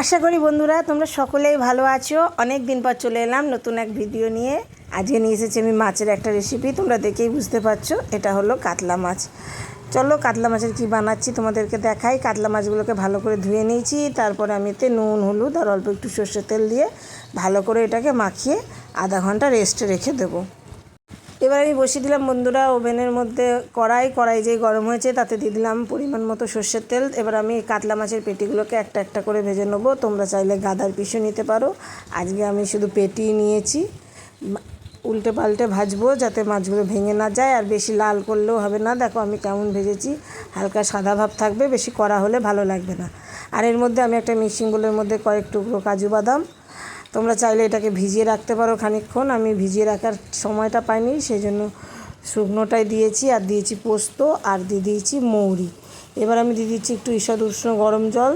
আশা করি বন্ধুরা তোমরা সকলেই ভালো আছো। অনেক দিন পর চলে এলাম নতুন এক ভিডিও নিয়ে। আজকে নিয়ে এসেছি আমি মাছের একটা রেসিপি তোমরা দেখেই বুঝতে পারছ। এটা হলো কাতলা মাছ। চলো কাতলা মাছের কি বানাচ্ছি তোমাদেরকে দেখাই। কাতলা মাছগুলোকে ভালো করে ধুয়ে নিয়েছি। তারপরে আমি এতে নুন, হলুদ আর অল্প একটু সর্ষের তেল দিয়ে ভালো করে এটাকে মাখিয়ে আধা ঘণ্টা রেস্টে রেখে দেবো। এবার আমি বসিয়ে দিলাম বন্ধুরা ওভেনের মধ্যে কড়াই কড়াই যেই গরম হয়েছে তাতে দিয়ে দিলাম পরিমাণ মতো সর্ষের তেল। এবার আমি কাতলা মাছের পেটিগুলোকে একটা একটা করে ভেজে নেব। তোমরা চাইলে গাদার পিসও নিতে পারো। আজকে আমি শুধু পেটি নিয়েছি। উল্টে পাল্টে ভাজবো যাতে মাছগুলো ভেঙে না যায়। আর বেশি লাল করলেও হবে না। দেখো আমি কেমন ভেজেছি। হালকা সাদা ভাব থাকবে, বেশি করা হলে ভালো লাগবে না। আর এর মধ্যে আমি একটা মিক্সিং বোলের মধ্যে কয়েক টুকরো কাজু বাদাম তোমরা চাইলে এটাকে ভিজিয়ে রাখতে পারো খানিকক্ষণ। আমি ভিজিয়ে রাখার সময়টা পাইনি সেই জন্য শুকনোটাই দিয়েছি, আর দিয়েছি পোস্ত, আর দিয়ে দিয়েছি মৌরি। এবার আমি দিয়ে দিচ্ছি একটু ঈষৎ উষ্ণ গরম জল।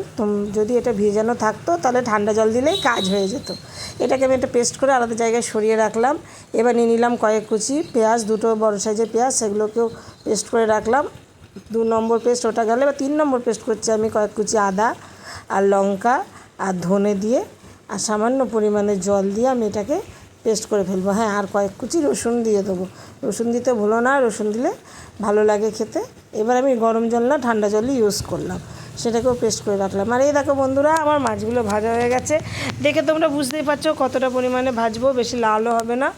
যদি এটা ভেজানো থাকতো, তাহলে ঠান্ডা জল দিলেই কাজ হয়ে যেত। এটাকে আমি একটা পেস্ট করে আলাদা জায়গায় সরিয়ে রাখলাম। এবার নিয়ে নিলাম কয়েক কুচি পেঁয়াজ, দুটো বড় সাইজের পেঁয়াজ, সেগুলোকেও পেস্ট করে রাখলাম। দু নম্বর পেস্ট ওটা গেলে বা তিন নম্বর পেস্ট করছি আমি কয়েক কুচি আদা, আর লঙ্কা, আর ধনে দিয়ে। আর সামান্য পরিমাণে জল দিয়ে আমি এটাকে পেস্ট করে ফেলব। হ্যাঁ আর কয়েক কুচি রসুন দিয়ে দেবো। রসুন দিতে ভুলো না, রসুন দিলে ভালো লাগে খেতে। এবার আমি গরম জল না ঠান্ডা জলই ইউজ করলাম। সেটাকেও পেস্ট করে রাখলাম। আর এই দেখো বন্ধুরা, আমার মাছগুলো ভাজা হয়ে গেছে। দেখে তোমরা বুঝতেই পারছ কতটা পরিমাণে ভাজবো, বেশি লালও হবে না।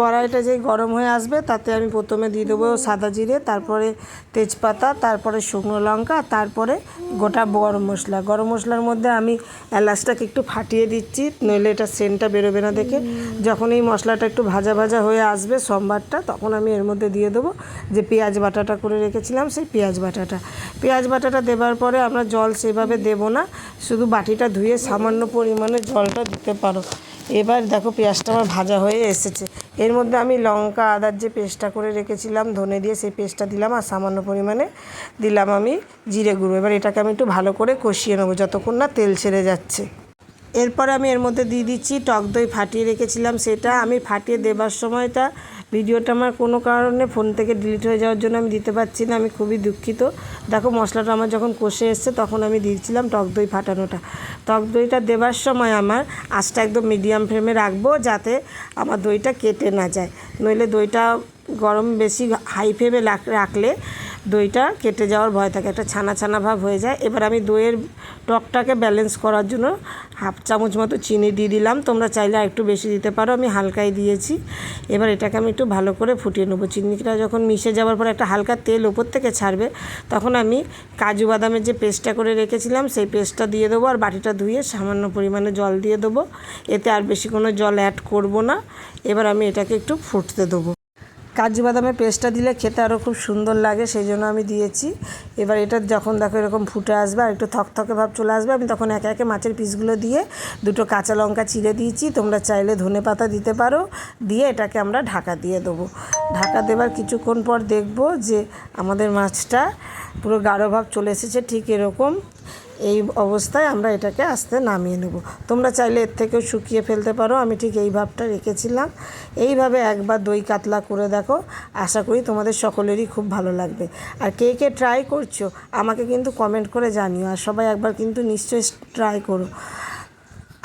কড়াইটা যেই গরম হয়ে আসবে, তাতে আমি প্রথমে দিয়ে দেবো সাদা জিরে, তারপরে তেজপাতা, তারপরে শুকনো লঙ্কা, তারপরে গোটা গরম মশলা। গরম মশলার মধ্যে আমি এলাচটাকে একটু ফাটিয়ে দিচ্ছি, নইলে এটা সেন্টটা বেরোবে না দেখে। যখন এই মশলাটা একটু ভাজা ভাজা হয়ে আসবে সোমবারটা, তখন আমি এর মধ্যে দিয়ে দেবো যে পেঁয়াজ বাটাটা করে রেখেছিলাম, সেই পেঁয়াজ বাটাটা। পেঁয়াজ বাটাটা দেবার পরে আমরা জল সেভাবে দেবো না, শুধু বাটিটা ধুয়ে সামান্য পরিমাণে জলটা দিতে পারো। এবার দেখো পেঁয়াজটা আমার ভাজা হয়ে এসেছে। এর মধ্যে আমি লঙ্কা, আদার যে পেস্টটা করে রেখেছিলাম, ধনে দিয়ে সেই পেস্টটা দিলাম আর সামান্য পরিমাণে দিলাম আমি জিরে গুঁড়ো। এবার এটাকে আমি একটু ভালো করে কষিয়ে নেব যতক্ষণ না তেল ছেড়ে যাচ্ছে। এরপর আমি এর মধ্যে দিয়ে দিচ্ছি টক দই ফাটিয়ে রেখেছিলাম সেটা। আমি ফাটিয়ে দেবার সময়টা ভিডিওটা আমার কোনো কারণে ফোন থেকে ডিলিট হয়ে যাওয়ার জন্য আমি দিতে পারছি না, আমি খুবই দুঃখিত। দেখো মশলাটা আমার যখন কষে এসছে তখন আমি দিয়েছিলাম টক দই ফাটানোটা। টক দইটা দেবার সময় আমার আঁচটা একদম মিডিয়াম ফ্লেমে রাখব যাতে আমার দইটা কেটে না যায়। নইলে দইটা গরম বেশি হাই ফ্লেমে রাখলে দইটা কেটে যাওয়ার ভয় থাকে, একটা ছানা ছানা ভাব হয়ে যায়। এবার আমি দইয়ের টকটাকে ব্যালেন্স করার জন্য হাফ চামচ মতো চিনি দিয়ে দিলাম। তোমরা চাইলে একটু বেশি দিতে পারো, আমি হালকাই দিয়েছি। এবার এটাকে আমি একটু ভালো করে ফুটিয়ে নেব। চিনিটা যখন মিশে যাওয়ার পর একটা হালকা তেল ওপর থেকে ছাড়বে, তখন আমি কাজু বাদামের যে পেস্টটা করে রেখেছিলাম, সেই পেস্টটা দিয়ে দেবো আর বাটিটা ধুয়ে সামান্য পরিমাণে জল দিয়ে দেবো। এতে আর বেশি কোনো জল অ্যাড করব না। এবার আমি এটাকে একটু ফুটতে দেবো। কাজু বাদামের পেস্টটা দিলে খেতে আরও খুব সুন্দর লাগে সেই জন্য আমি দিয়েছি। এবার এটা যখন দেখো এরকম ফুটে আসবে আর একটু থকথকে ভাব চলে আসবে, আমি তখন একে একে মাছের পিসগুলো দিয়ে দুটো কাঁচা লঙ্কা চিড়ে দিয়েছি। তোমরা চাইলে ধনে পাতা দিতে পারো, দিয়ে এটাকে আমরা ঢাকা দিয়ে দেবো। ঢাকা দেবার কিছুক্ষণ পর দেখব যে আমাদের মাছটা পুরো গাঢ় ভাব চলে এসেছে, ঠিক এরকম এই অবস্থায় আমরা এটাকে আস্তে নামিয়ে নেব। তোমরা চাইলে এর থেকেও শুকিয়ে ফেলতে পারো। আমি ঠিক এই ভাবটা রেখেছিলাম। এইভাবে একবার দই কাতলা করে দেখো। আশা করি তোমাদের সকলেরই খুব ভালো লাগবে। আর কে কে ট্রাই করছ, আমাকে কিন্তু কমেন্ট করে জানিও। আর সবাই একবার কিন্তু নিশ্চয়ই ট্রাই করো।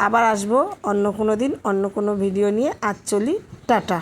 আবার আসব অন্য কোনো দিন, অন্য কোনো ভিডিও নিয়ে। আজ চলি, টাটা।